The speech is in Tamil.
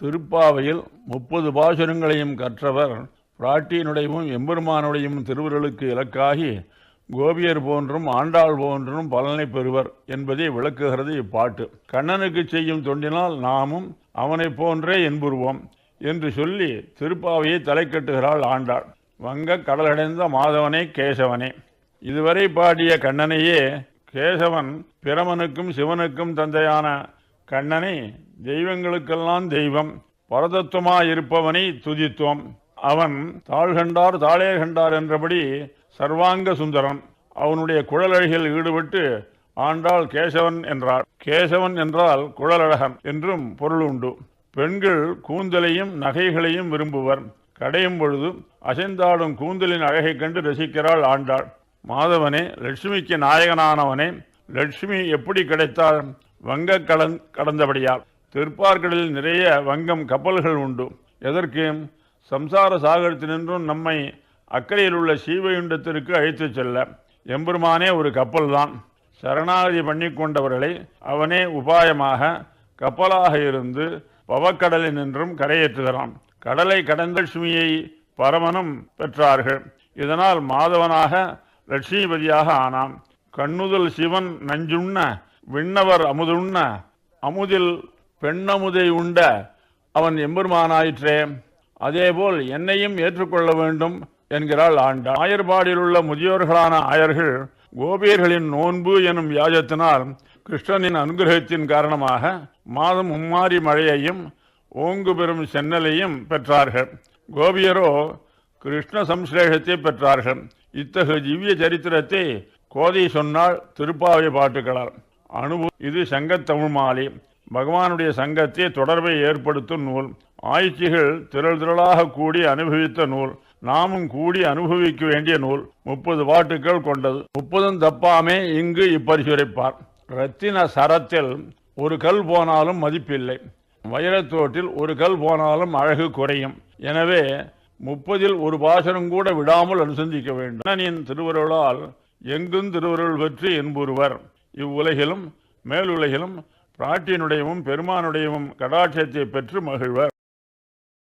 திருப்பாவையில் முப்பது பாசுரங்களையும் கற்றவர் பிராட்டியினுடையவும் எம்பெருமானுடையும் திருவுருளுக்கு இலக்காகி கோபியர் போன்றும் ஆண்டாள் போன்றும் பலனை பெறுவர் என்பதை விளக்குகிறது இப்பாட்டு. கண்ணனுக்கு செய்யும் தொண்டினால் நாமும் அவனைப் போன்றே என்புருவோம் என்று சொல்லி திருப்பாவையை தலை கட்டுகிறாள் ஆண்டாள். வங்க கடலடைந்த மாதவனே கேசவனே. இதுவரை பாடிய கண்ணனையே கேசவன் பிரமனுக்கும் சிவனுக்கும் தந்தையான கண்ணனை தெய்வங்களுக்கெல்லாம் தெய்வம் பரதத்துவமாயிருப்பவனை துதித்தோம். அவன் தாழ்கண்டார் தாளே கண்டார் என்றபடி சர்வாங்க சுந்தரன் அவனுடைய குழலழகில் ஈடுபட்டு ஆண்டாள் கேசவன் என்றாள் கேசவன் என்றால் குழலழகன் என்றும் பொருள் உண்டு. பெண்கள் கூந்தலையும் நகைகளையும் விரும்புவர். கடையும் பொழுது அசைந்தாடும் கூந்தலின் அழகைக் கண்டு ரசிக்கிறாள் ஆண்டாள். மாதவனே லட்சுமிக்கு நாயகனானவனே லட்சுமி எப்படி கிடைத்தாள்? வங்க கலந் கடந்தபடியால். திருப்பார்கடலில் நிறைய வங்கம் கப்பல்கள் உண்டு. எதற்கு சம்சார சாகரத்தினின்றும் நம்மை அக்கறையில் உள்ள சீவயுண்டத்திற்கு அழைத்துச் செல்ல எம்பெருமானே ஒரு கப்பல்தான். சரணாகதி பண்ணி கொண்டவர்களை அவனே உபாயமாக கப்பலாக இருந்து பவக்கடலில் நின்றும் கரையேற்றுகிறான். கடலை கடந்த லட்சுமியை பரமனும் பெற்றார்கள். இதனால் மாதவனாக லட்சுமிபதியாக ஆனான். கண்ணுதல் சிவன் நஞ்சுண்ண விண்ணவர் அமுதுண்ண அமுதில் பெண்ணமுதை உண்ட அவன் எம்பெருமானாயிற்றே. அதேபோல் என்னையும் ஏற்றுக்கொள்ள வேண்டும் என்கிறாள் ஆண்ட ஆயர்பாடியில் உள்ள முதியோர்களான ஆயர்கள் கோபியர்களின் நோன்பு எனும் வியாஜத்தினால் கிருஷ்ணனின் அனுகிரகத்தின் காரணமாக மாதம் மும்மாரி மழையையும் ஓங்கு பெறும் சென்னலையும் பெற்றார்கள். கோபியரோ கிருஷ்ண சம்ஸ்லேஷத்தை பெற்றார்கள். இத்தகு திவ்ய சரித்திரத்தை கோதை சொன்னால் திருப்பாவை பாட்டுக்களால் அனுபவம் இது சங்கத்தமிழ் மாலை பகவானுடைய சங்கத்தை தொடர்பை ஏற்படுத்தும் நூல். ஆய்ச்சிகள் திரள் திரளாக கூடி அனுபவித்த நூல். நாமும் கூடி அனுபவிக்க வேண்டிய நூல். முப்பது பாட்டுக்கள் கொண்டது. முப்பதும் தப்பாமே இங்கு இப்பரிசுரைப்பார் ரத்தின சரத்தில் ஒரு கல் போனாலும் மதிப்பில்லை. வைரத்தோட்டில் ஒரு கல் போனாலும் அழகு குறையும். எனவே முப்பதில் ஒரு பாசனம் கூட விடாமல் அனுசந்திக்க வேண்டும். அண்ணனின் திருவருளால் எங்கும் திருவருள் பெற்று என்புருவர். இவ்வுலகிலும் மேலுலகிலும் பிராட்டியனுடையவும் பெருமானுடையவும் கடாட்சத்தை பெற்று மகிழ்வர்.